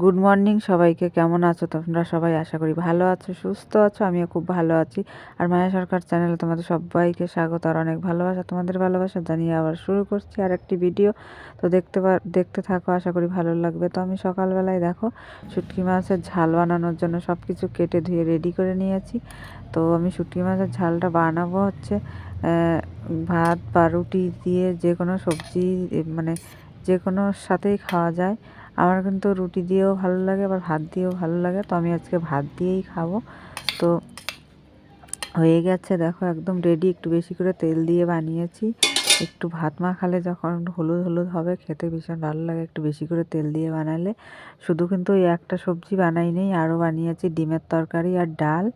Good morning সবাইকে, কেমন আছো তোমরা সবাই? আশা করি ভালো আছো, সুস্থ আছো, আমিও খুব ভালো আছি। আর মায়া সরকার চ্যানেলে তোমাদের সবাইকে স্বাগত, আর অনেক ভালোবাসা, তোমাদের ভালোবাসা জানিয়ে আবার শুরু করছি আর একটি ভিডিও। তো দেখতে দেখতে থাকো, আশা করি ভালো লাগবে। তো আমি সকালবেলায় দেখো, শুটকি মাছের ঝাল বানানোর জন্য সব কিছু কেটে ধুয়ে রেডি করে নিয়েছি। তো আমি শুটকি মাছের ঝালটা বানাবো হচ্ছে ভাত বা রুটি দিয়ে যে কোনো সবজি মানে যে কোনো সাথেই খাওয়া যায়। আমার কিন্তু রুটি দিয়েও ভালো লাগে, আবার ভাত দিয়েও ভালো লাগে। তো আমি আজকে ভাত দিয়েই খাব। তো হয়ে গেছে, দেখো একদম রেডি একটু বেশি করে তেল দিয়ে বানিয়েছি। একটু ভাত মাখালে যখন হলুদ হলুদ হবে, খেতে ভীষণ ভালো লাগে একটু বেশি করে তেল দিয়ে বানালে। শুধু কিন্তু ওই একটা সবজি বানাই নেই, আরও বানিয়েছি ডিমের তরকারি আর ডাল।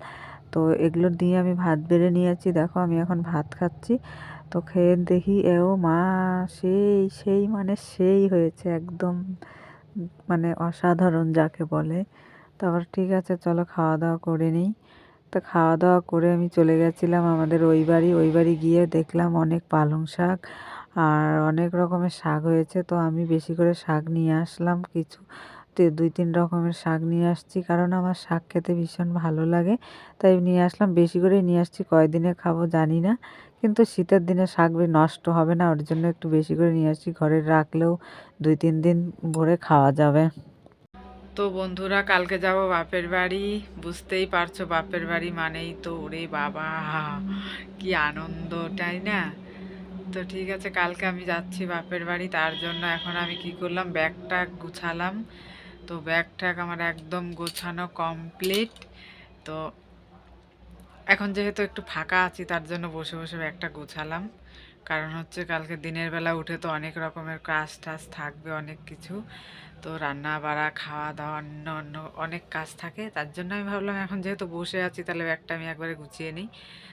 তো এগুলো দিয়ে আমি ভাত বেড়ে নিয়েছি। দেখো আমি এখন ভাত খাচ্ছি। তো খেয়ে দেখি, এও মা, সেই সেই মানে সেই হয়েছে একদম। মানে অসাধারণ যাকে বলে। তারপর ঠিক আছে, চলো খাওয়া দাওয়া করে নিই। তো খাওয়া দাওয়া করে আমি চলে গেছিলাম আমাদের ওই বাড়ি। ওই বাড়ি গিয়ে দেখলাম অনেক পালং শাক আর অনেক রকমের শাক হয়েছে। তো আমি বেশি করে শাক নিয়ে আসলাম কিছু। দুই, তিন রকমের শাক নিয়ে আসছি। কারণ আমার শাক খেতে ভীষণ ভালো লাগে। তাই নিয়ে আসলাম। বেশি করেই নিয়ে আসছি। কয়দিনে খাব জানি না। কিন্তু শীতের দিনে শাক নষ্ট হবে না। ওর জন্য একটু বেশি করে নিয়ে আসছি। ঘরে রাখলেও দুই, তিন দিন ভরে খাওয়া যাবে। তো বন্ধুরা, কালকে যাব বাপের বাড়ি। বুঝতেই পারছ, বাপের বাড়ি মানেই তো ওরে বাবা। কি আনন্দ, তাই না? তো ঠিক আছে, কালকে আমি যাচ্ছি বাপের বাড়ি। তার জন্য এখন আমি কি করলাম? ব্যাগটা গুছালাম। তো ব্যাগ ট্যাগ আমার একদম গোছানো কমপ্লিট তো এখন যেহেতু একটু ফাঁকা আছি, তার জন্য বসে বসে ব্যাগটা গোছালাম। কারণ হচ্ছে কালকে দিনের বেলা উঠে তো অনেক রকমের কাজ টাজ থাকবে, অনেক কিছু। তো রান্না বাড়া, খাওয়া দাওয়া, অন্য অন্য অনেক কাজ থাকে। তার জন্য আমি ভাবলাম এখন যেহেতু বসে আছি, তাহলে ব্যাগটা আমি একবারে গুছিয়ে নিই।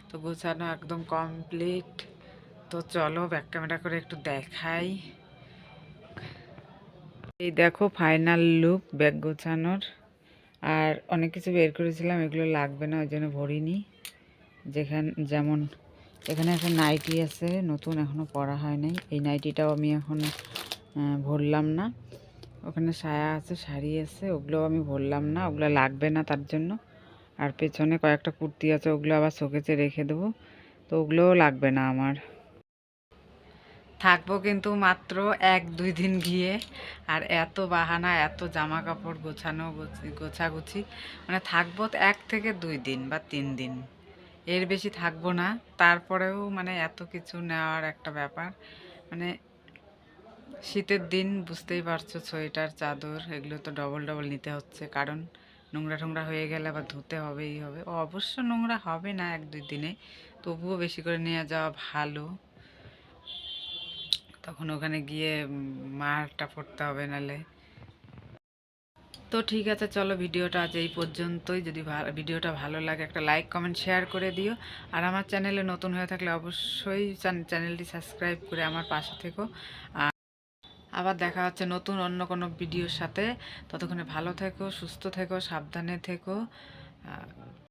তো গোছানো একদম কমপ্লিট তো চলো ব্যাক ক্যামেরা করে একটু দেখাই। এই দেখো ফাইনাল লুক ব্যাগ গোছানোর। আর অনেক কিছু বের করেছিলাম, এগুলো লাগবে না, ওই জন্য ভরিনি। যেখান যেমন এখানে একটা নাইটি আছে, নতুন এখনও পরা হয় নাই। এই নাইটিটাও আমি এখন ভরলাম না। ওখানে সায়া আছে, শাড়ি আছে ওগুলো আমি ভরলাম না। ওগুলো লাগবে না তার জন্য। আর পেছনে কয়েকটা কুর্তি আছে, ওগুলো আবার শোকেচে রেখে দেবো। তো ওগুলোও লাগবে না আমার। থাকব কিন্তু মাত্র এক, দুই দিন গিয়ে। আর এত বাহানা, এত জামা কাপড় গোছানো গোছাগুছি। মানে থাকব এক থেকে দুই দিন বা তিন দিন। এর বেশি থাকব না। তারপরেও মানে এত কিছু নেওয়ার একটা ব্যাপার। মানে শীতের দিন বুঝতেই পারছ, সোয়েটার, চাদর, এগুলো তো ডবল ডবল নিতে হচ্ছে। কারণ নোংরা টোংরা হয়ে গেলে আবার ধুতে হবেই হবে। অবশ্য নোংরা হবে না এক, দুই দিনে। তবুও বেশি করে নিয়ে যাওয়া ভালো। তখন ওখানে গিয়ে মারটা পড়তে হবে নালে। তো ঠিক আছে, চলো ভিডিওটা আজ এই পর্যন্তই। যদি ভিডিওটা ভালো লাগে একটা লাইক, কমেন্ট, শেয়ার করে দিও। আর আমার চ্যানেলে নতুন হয়ে থাকলে অবশ্যই চ্যানেলটি সাবস্ক্রাইব করে আমার পাশে থেকো। আবার দেখা হচ্ছে নতুন অন্য কোনো ভিডিওর সাথে। ততক্ষণে ভালো থেকো, সুস্থ থেকো, সাবধানে থেকো।